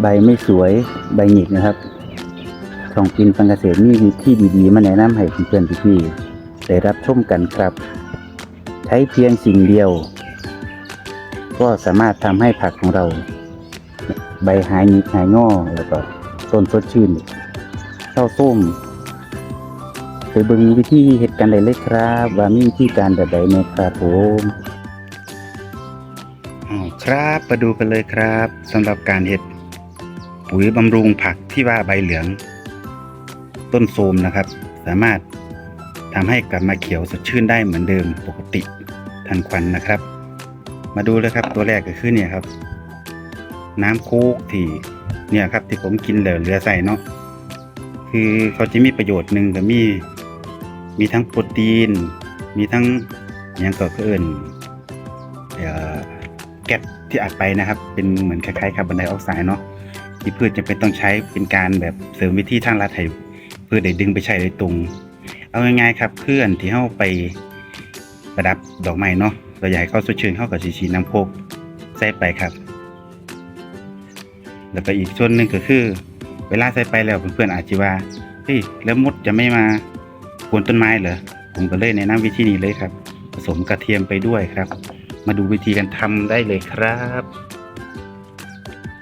ใบไม่สวยใบหงิกนะครับช่องปินฟังเกษตรมีวิธีดีๆ มาแนะนำให้เพื่อนๆพี่ๆได้รับชมกันครับ ใช้เพียงสิ่งเดียว ก็สามารถทำให้ผักของเรา ใบหายหงิกหายงอแล้วก็ต้นสดชื่นเศร้าส้มไปเบิ่งวิธีเฮ็ดกันได้เลยครับ ว่ามีวิธีการแบบใดเนะครับผมครับมาดูกันเลยครับสำหรับการเฮ็ด ปุ๋ยบำรุงผักที่ว่าใบเหลือง ต้นโทมนะครับ สามารถทำให้กลับมาเขียวสดชื่นได้เหมือนเดิมปกติทันควันนะครับ มาดูเลยครับตัวแรกก็คือเนี่ยครับ น้ำโค้กที่เนี่ยครับที่ผมกินเหลือเหลือใส่เนาะคือเขาจะมีประโยชน์หนึ่งก็มี มีทั้งโปรตีน มีทั้งอหยังก็คือเอินเอ่อแก๊สที่อัดไปนะครับ เป็นเหมือนคล้ายๆคาร์บอนไดออกไซด์เนาะ ที่พืชจะเป็นต้องใช้เป็นการแบบเสริมวิธีทางรัฐให้พืชได้ดึงไปใช้โดยตรง เอาง่ายๆครับเพื่อนที่เข้าไปประดับดอกไม้เนาะเราอยากให้เขาสดชื่นเข้ากับสีชีน้ำโคกใส่ไปครับ แล้วก็อีกส่วนหนึ่งก็คือ เวลาใส่ไปแล้วเพื่อนๆอาจจะว่าเฮ้ยแล้วมดจะไม่มากวนต้นไม้เหรอผมก็เลยแนะนำวิธีนี้เลยครับ ผสมกระเทียมไปด้วยครับ มาดูวิธีการทำได้เลยครับ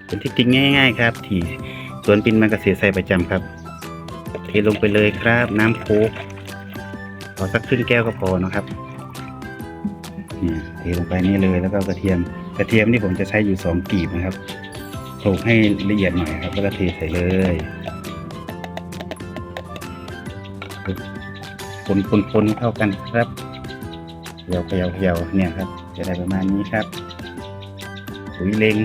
เป็นเทคนิคง่าย ๆ ครับ ที่สวนปินมันเกษตรใส่ประจำครับเทลงไปเลยครับ น้ำโค้กพอสักครึ่งแก้วก็พอนะครับเนี่ยเทลงไปนี่เลยแล้วก็กระเทียม กระเทียมนี่ผมจะใช้อยู่สองกีบนะครับโขลกให้ละเอียดหน่อยครับ แล้วก็เทใส่เลยคนคนคนเข้ากันครับเขยาเขยาเขยาเนี่ยครับ จะได้ประมาณนี้ครับปุ๋ยเล็ง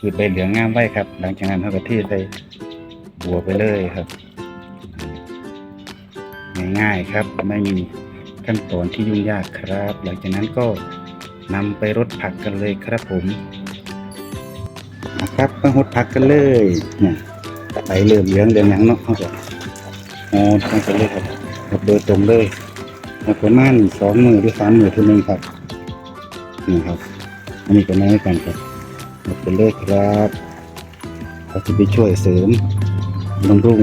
คือใบเหลืองงามไว้ครับ หลังจากนั้นเราก็เทใส่บัวไปเลยครับ ง่ายๆครับไม่มีขั้นตอนที่ยุ่งยากครับ หลังจากนั้นก็นำไปรดผักกันเลยครับผมนะครับมารดผักกันเลยเนี่ยไปเริ่มเหลืองเดืองหยังเนาะเขาจะอ๋อทำกันเลยครับครับโดยตรงเลยแล้วประมาณสองมือหรือสามมือเท่านึงครับนี่ครับ อันนี้ก็น้อยกันครับ ไปเลยครับเราจะไปช่วยเสริมบำรุง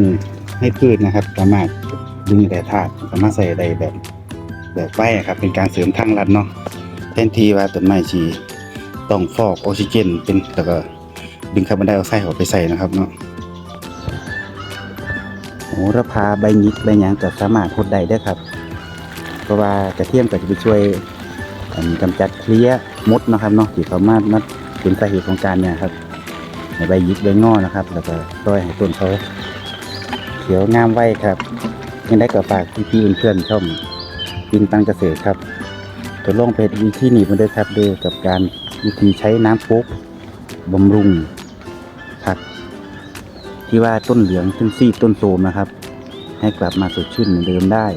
ให้พืชนะครับ สามารถดึงแต่ธาตุสามารถใส่ได้แบบ แบบไว้อะครับ เป็นการเสริมทางลัดเนาะแทนที่ว่าต้นไม้ชีต้องฟอกออกซิเจน เป็นแล้วก็ดึงคาร์บอนไดออกไซด์ออกไปใส่นะครับเนาะโหระพาใบยิกใบหยางก็สามารถพดได้ด้อครับ เพราะว่ากระเทียมก็จะไปช่วยกำจัดเพลี้ยมดนะครับเนาะที่เขามามา เป็นสาเหตุของการเนี่ยครับในใบยิกใบงอนะครับ แล้วก็ต้อยให้ต้นเขาเขียวงามไว้ครับยังได้กับฝากพี่ๆเพื่อนๆช่องกินปันเกษตรครับทดลองเพจวิธีนี้มาด้วยครับเดยกับการวิธีใช้น้ำโป๊กบำรุงผัก ที่ว่าต้นเหลืองต้นซีดต้นโทมนะครับ ให้กลับมาสดชื่นเหมือนเดิมได้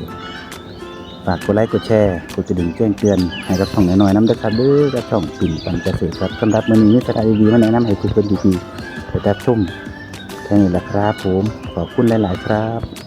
ฝากกดไลค์กดแชร์กดกระดิ่งแจ้งเตือนให้กับช่องน้อยๆน้ำด้วยครับเด้อกับช่องปิ่นปันเกษตรครับสำหรับวันนี้มีสาระดีๆมาแนะนำให้ทุกคนดีๆไปรับชมแค่นี้แหละครับผมขอบคุณหลาย ๆ ครับ